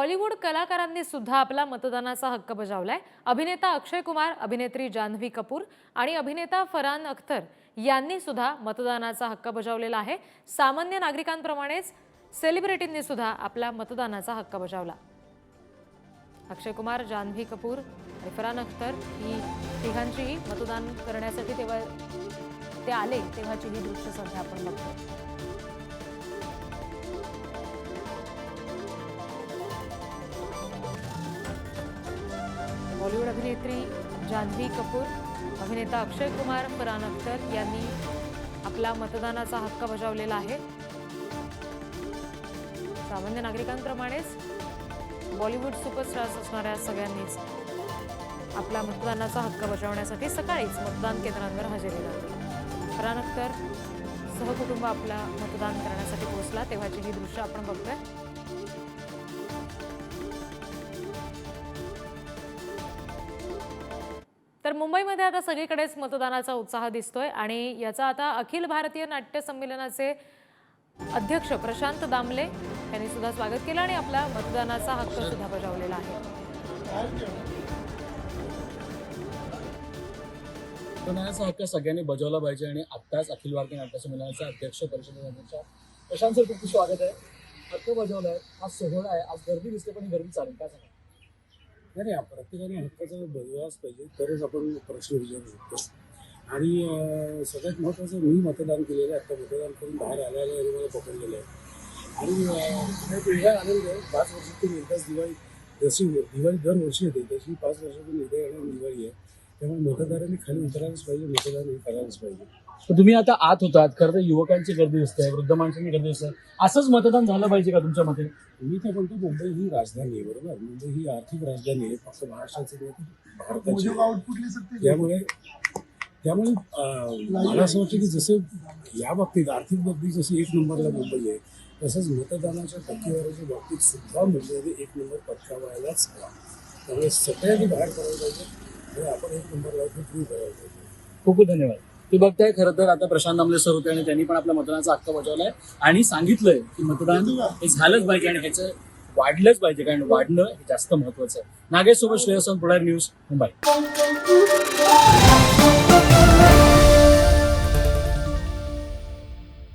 बॉलिवूड कलाकारांनी सुद्धा आपला मतदानाचा हक्क बजावलाय. अभिनेता अक्षय कुमार अभिनेत्री जान्हवी कपूर आणि अभिनेता फरहान अख्तर यांनी सुद्धा मतदानाचा हक्क बजावलेला आहे. सामान्य नागरिकांप्रमाणेच सेलिब्रिटींनी सुद्धा आपला मतदानाचा हक्क बजावला. अक्षय कुमार जान्हवी कपूर आणि फरहान अख्तर ही तिघांचीही मतदान करण्यासाठी तेव्हा ते आले तेव्हाची ही दृश्य सध्या आपण बघतो बॉलिवूड अभिनेत्री जान्हवी कपूर अभिनेता अक्षय कुमार फरान अख्तर यांनी आपला मतदानाचा हक्क बजावलेला आहे. सामान्य नागरिकांप्रमाणेच बॉलिवूड सुपरस्टार्स असणाऱ्या सगळ्यांनीच आपला मतदानाचा हक्क बजावण्यासाठी सकाळीच मतदान केंद्रांवर हजेरी लावली. फरहान अख्तर सहकुटुंब आपला मतदान करण्यासाठी पोहोचला तेव्हाची ही दृश्य आपण बघतोय. तर मुंबईमध्ये आता सगळीकडेच मतदानाचा उत्साह दिसतोय आणि याचा आता अखिल भारतीय नाट्य संमेलनाचे अध्यक्ष प्रशांत दामले यांनी सुद्धा स्वागत केलं आणि आपला मतदानाचा हक्क सुद्धा बजावलेला आहे. मतदानाचा हक्क सगळ्यांनी बजावला पाहिजे आणि आत्ताच अखिल भारतीय नाट्य संमेलनाचे अध्यक्ष परिषदेचे अध्यक्ष प्रशांत सर खूप स्वागत आहे. हक्क बजावला आहे आज सोहळा आहे आज गर्दी दिसते पण ही गर्दी चालेल काय सांगा नाही प्रत्येकाने हक्काचा बदलाच पाहिजे तरच आपण प्रश्न विचारू शकतो. आणि सगळ्यात महत्त्वाचं मी मतदान केलेलं आहे आता मतदान करून बाहेर आल्याला आणि मला पकडलेलं आहे. आणि वेगळा आनंद आहे पाच वर्षातून एकदाच दिवाळी जशी दिवाळी दरवर्षी येते तशी पाच वर्षातून एकदा येणार दिवाळी आहे. त्यामुळे मतदारांनी खाली उतरायलाच पाहिजे मतदान हे करायलाच पाहिजे. तर तुम्ही आता आत होतात खरं तर युवकांची गर्दी दिसते वृद्ध माणसांची गर्दी दिसते असंच मतदान झालं पाहिजे का तुमच्या मते? मी तर म्हणतो मुंबई ही राजधानी आहे बरोबर? मुंबई ही आर्थिक राजधानी आहे फक्त महाराष्ट्राची नाही तर भारताची आहे. त्यामुळे त्यामुळे अं, मला असं वाटतं की जसे या बाबतीत आर्थिक बाबतीत जशी एक नंबरला मुंबई आहे तसंच मतदानाच्या टक्केवारीच्या बाबतीत सुद्धा मुंबईने एक नंबर पटकावायलाच हवा. त्यामुळे सगळ्यांनी बाहेर करायला पाहिजे. आपण एक नंबरला खूप खूप धन्यवाद. ते बघताय खरं तर आता प्रशांत दामले सर होते आणि त्यांनी पण आपल्या मतदानाचा हक्क बजावलाय. आणि सांगितलंय की मतदान हे झालंच पाहिजे आणि ह्याचं वाढलंच पाहिजे कारण वाढणं हे जास्त महत्वाचं आहे. नागेश सोबत श्रेयसन पुढारी न्यूज मुंबई.